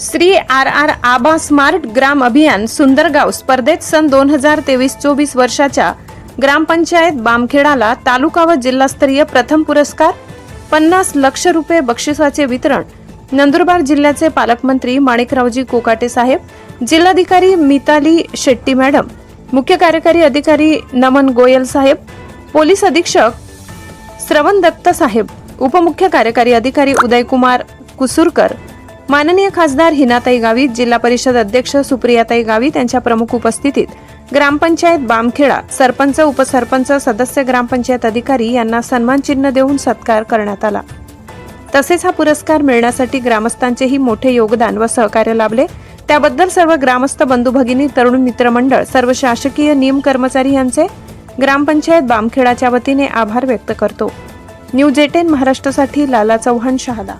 Shri R R Aba smart ग्राम अभियान सुंदरगाव स्पर्धेत सन दोन हजार तेवीस चोवीस वर्षाच्या ग्रामपंचायत बामखेडाला तालुका व जिल्हास्तरीय प्रथम पुरस्कार पन्नास लक्ष रुपये बक्षिसाचे वितरण नंदुरबार जिल्ह्याचे पालकमंत्री माणिकरावजी कोकाटे साहेब जिल्हाधिकारी मिताली शेट्टी मॅडम मुख्य कार्यकारी अधिकारी नमन गोयल साहेब पोलीस अधीक्षक श्रवण दत्त साहेब उपमुख्य कार्यकारी अधिकारी उदयकुमार कुसूरकर माननीय खासदार हिनाताई गावित जिल्हा परिषद अध्यक्ष सुप्रियाताई गावित यांच्या प्रमुख उपस्थितीत ग्रामपंचायत बामखेडा सरपंच उपसरपंच सदस्य ग्रामपंचायत अधिकारी यांना सन्मान चिन्ह देऊन सत्कार करण्यात आला. तसेच हा पुरस्कार मिळण्यासाठी ग्रामस्थांचेही मोठे योगदान व सहकार्य लाभले. त्याबद्दल सर्व ग्रामस्थ बंधू भगिनी तरुण मित्रमंडळ सर्व शासकीय नियम कर्मचारी यांचे ग्रामपंचायत बामखेडाच्या वतीने आभार व्यक्त करतो. न्यूज एटेन महाराष्ट्रासाठी लाला चव्हाण शहादा.